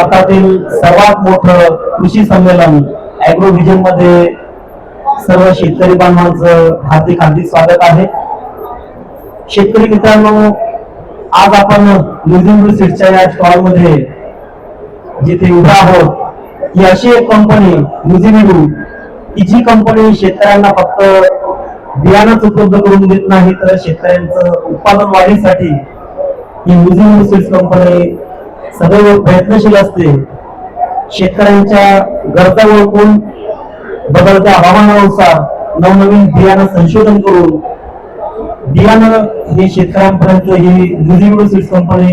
भारतातील सर्वात मोठं कृषी संमेलन अॅग्रोव्हिजनमध्ये सर्व शेतकरी बांधवांचं हार्दिक हार्दिक स्वागत आहे. शेतकरी मित्रांनो आज आपण न्यूझीलंड सीटच्या या स्टॉलमध्ये जिथे उभा आहोत ही अशी एक कंपनी न्यूझीलंड की जी कंपनी शेतकऱ्यांना फक्त बियाणंच उपलब्ध करून देत नाही तर शेतकऱ्यांचं उत्पादन वाढीसाठी ही न्यूझीलंड सीट्स कंपनी सदैव प्रयत्नशील असते. शेतकऱ्यांच्या गरजा ओळखून बदलत्या हवामानानुसार नवनवीन बियाणं संशोधन करून बियाणं हे शेतकऱ्यांपर्यंत ही न्यूझीलंड सीड्स कंपनी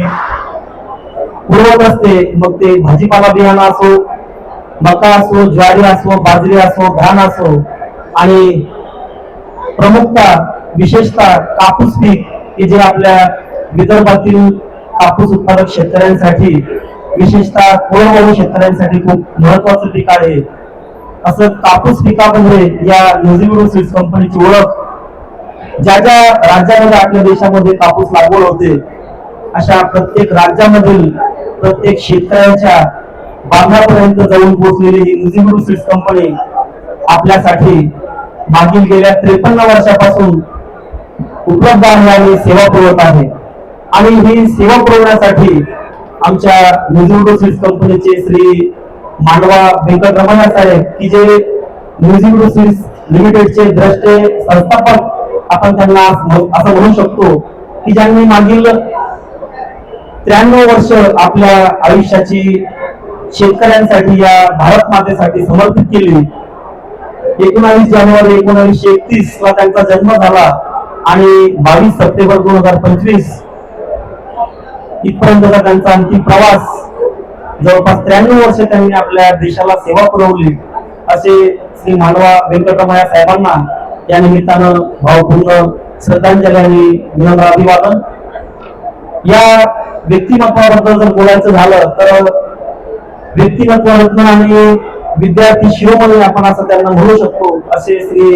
पुरवत असते. मग ते भाजीपाला बियाणं असो मका असो ज्वारी असो बाजरी असो धान असो आणि प्रमुखता विशेषतः कापूस पीक की जे आपल्या विदर्भातील कापूस उत्पादक शेतकऱ्यांसाठी विशेषतः कोरडवाहू शेतकऱ्यांसाठी खूप महत्वाचं पीक आहे. असं कापूस पिकामध्ये या न्यूझीलंड सीड्स कंपनीची ओळख ज्या ज्या राज्यामध्ये आपल्या देशामध्ये कापूस लागवड होते अशा प्रत्येक राज्यामधील प्रत्येक शेतकऱ्यांच्या बांधापर्यंत जाऊन पोहोचलेली ही न्यूझीलंड सीड्स कंपनी आपल्यासाठी मागील गेल्या त्रेपन्न वर्षापासून उपलब्ध आहे आणि सेवा पुरवत आहे. आणि ही सेवा पुरवण्यासाठी आमच्या न्यूझीलंड सीड्स कंपनीचे श्री मांडवा व्यंकटरमण साहेब की जे न्यूझीलंड सीड्स लिमिटेडचे द्रष्टे संस्थापक आपण त्यांना असं असं म्हणू शकतो की ज्यांनी मागील त्र्याण्णव वर्ष आपल्या आयुष्याची शेतकऱ्यांसाठी या भारत मातेसाठी समर्पित केली. एकोणावीस जानेवारी एकोणावीसशे एकतीस ला त्यांचा जन्म झाला आणि बावीस सप्टेंबर दोन हजार पंचवीस इथपर्यंतचा त्यांचा आणखी प्रवास? जवळपास त्र्याण्णव वर्ष त्यांनी आपल्या देशाला सेवा पुरवली. असे श्री मानवा व्यंकटरमया साहेबांना या निमित्तानं भावपूर्ण श्रद्धांजली आणि विनम्र अभिवादन. या व्यक्तिमत्वाबद्दल जर बोलायचं झालं तर व्यक्तिमत्व रत्न आणि विद्यार्थी शिरोमणी आपण असं त्यांना म्हणू शकतो असे श्री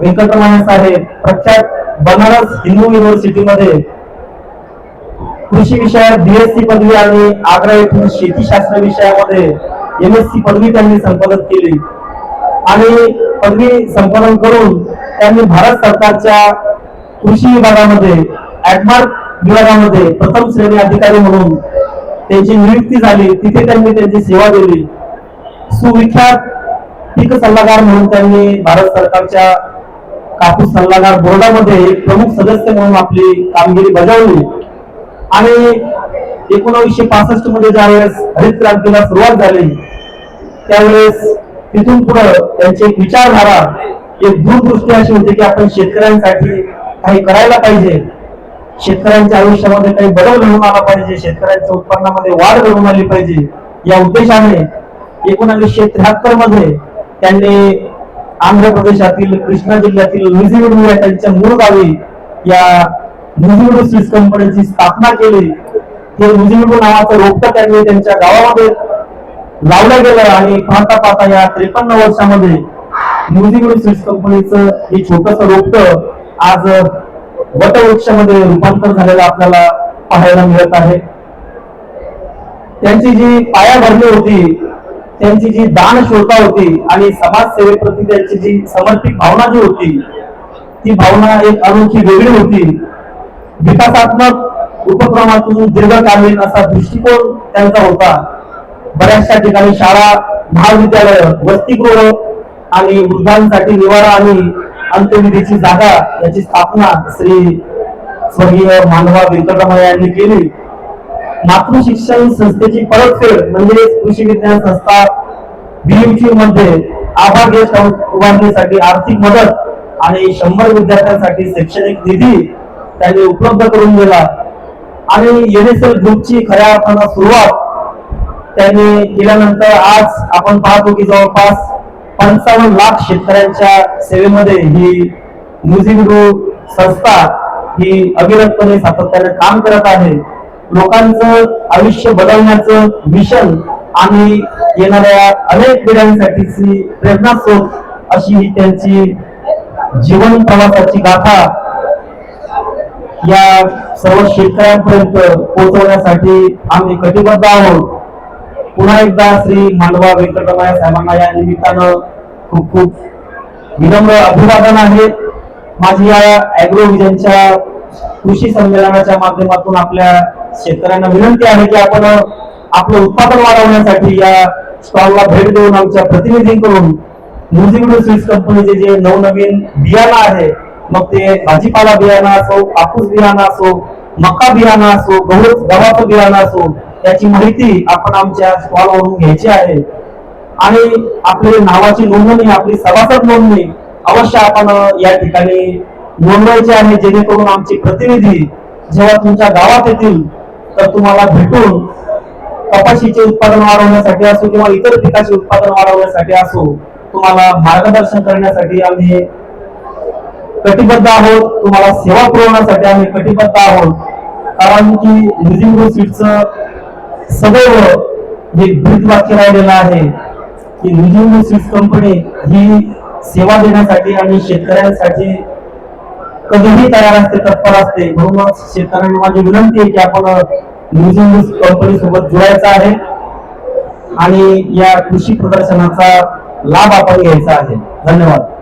व्यंकटरमण साहेब प्रख्यात बनारस हिंदू युनिव्हर्सिटीमध्ये कृषी विषयात बीएससी पदवी आणि आग्रा येथून शेतीशास्त्र विषयामध्ये एम एस सी पदवी त्यांनी संपादन केली. आणि पदवी संपादन करून त्यांनी भारत सरकारच्या कृषी विभागामध्ये ऍडमार्क विभागामध्ये प्रथम श्रेणी अधिकारी म्हणून त्यांची नियुक्ती झाली. तिथे त्यांनी त्यांची सेवा दिली सुविख्यात पीक सल्लागार म्हणून त्यांनी भारत सरकारच्या कापूस सल्लागार बोर्डामध्ये एक प्रमुख सदस्य म्हणून आपली कामगिरी बजावली. आणि एकोणीसशे पासष्टमध्ये ज्यावेळेस हरित क्रांतीला सुरुवात झाली त्यावेळेस तिथून पुढे त्यांची एक विचारधारा एक दूरदृष्टी अशी होती की आपण शेतकऱ्यांसाठी काही करायला पाहिजे. शेतकऱ्यांच्या आयुष्यामध्ये काही बदल घडून आला पाहिजे शेतकऱ्यांच्या उत्पन्नामध्ये वाढ घडून आली पाहिजे. या उद्देशाने एकोणविशे त्र्याहत्तरमध्ये त्यांनी आंध्र प्रदेशातील कृष्णा जिल्ह्यातील न्यूझीलंड या त्यांच्या मूळ गावी या न्यूझीलंड स्वीस कंपनीची स्थापना केली. हे न्यूझीलंड नावाचं रोपट त्यांनी त्यांच्या गावामध्ये लावलं गेलं आणि पाहता पाहता या त्रेपन्न वर्षामध्ये न्यूझीलंड स्वीस कंपनीचं हे छोटस रोपट आज वटवृक्षामध्ये रूपांतर झालेलं आपल्याला पाहायला मिळत आहे. त्यांची जी पायाभरणी होती त्यांची जी दान श्रोता होती आणि समाजसेवेप्रती त्यांची जी समर्पित भावना जी होती ती भावना एक अनोखी वेगळी होती. विकासात्मक उपक्रमातून दीर्घकालीन असा दृष्टिकोन त्यांचा होता. बऱ्याचशा ठिकाणी शाळा महाविद्यालय वसतिगृह आणि वृद्धांसाठी निवारा आणि अंत्यविधीची जागा याची स्थापना श्री स्वर्गीय मानवा व्यंकटरमया यांनी केली. मातृशिक्षण संस्थेची परतफेड म्हणजे कृषी विज्ञान संस्था बीएमक्यू मध्ये आभा गेस्ट उभारणीसाठी आर्थिक मदत आणि शंभर विद्यार्थ्यांसाठी शैक्षणिक निधी त्यांनी उपलब्ध करून दिला. आणि युनिसेल ग्रुपची खऱ्या अर्थानं सुरुवात त्यांनी केल्यानंतर आज आपण पाहतो की जवळपास पंचावन्न लाख शेतकऱ्यांच्या सेवेमध्ये ही न्यूझीलंड संस्था ही अविरतपणे सातत्याने काम करत आहे. लोकांचं आयुष्य बदलण्याचं मिशन आणि येणाऱ्या अनेक पिढ्यांसाठीची प्रेरणा स्रोत अशी ही त्यांची जीवन प्रवासाची गाथा या सर्व शेतकऱ्यांपर्यंत पोहोचवण्यासाठी आम्ही कटिबद्ध आहोत. पुन्हा एकदा श्री मांडवा व्यंकटरमण साहेबांना या निमित्तानं खूप खूप विनम्र अभिवादन आहे. माझी या अॅग्रो विजनच्या कृषी संमेलनाच्या माध्यमातून आपल्या शेतकऱ्यांना विनंती आहे की आपण आपलं उत्पादन वाढवण्यासाठी या स्टॉलला भेट देऊन आमच्या प्रतिनिधींकडून म्युझिक कंपनीचे जे नवनवीन बियाणं आहे मग ते भाजीपाला बियाणं असो कापूस बियाणं असो मका बियाणं असो गहू गव्हाचं बियाणं असो याची माहिती आपण आमच्या स्टॉलवरून घ्यायची आहे. आणि आपली नावाची नोंदणी आपली सभासद नोंदणी अवश्य आपण या ठिकाणी नोंदवायची आहे जेणेकरून आमचे प्रतिनिधी जेव्हा तुमच्या गावात येतील तर तुम्हाला भेटून कपाशीचे उत्पादन वाढवण्यासाठी असो किंवा इतर पिकाचे उत्पादन वाढवण्यासाठी असो तुम्हाला मार्गदर्शन करण्यासाठी आम्ही कटिबद्ध आहोत. तुम्हाला सेवा पुरवण्यासाठी आम्ही कटिबद्ध आहोत. कारण की लिझिंग सीटचं सदैव हे ब्रीद वाक्य राहिलेलं आहे की लिझिंग सीट कंपनी ही सेवा देण्यासाठी आणि शेतकऱ्यांसाठी कधीही तयार असते तत्पर असते. म्हणूनच शेतकऱ्यांना माझी विनंती आहे की आपण लिझिंग कंपनी सोबत जुळायचं आहे आणि या कृषी प्रदर्शनाचा लाभ आपण घ्यायचा आहे. धन्यवाद.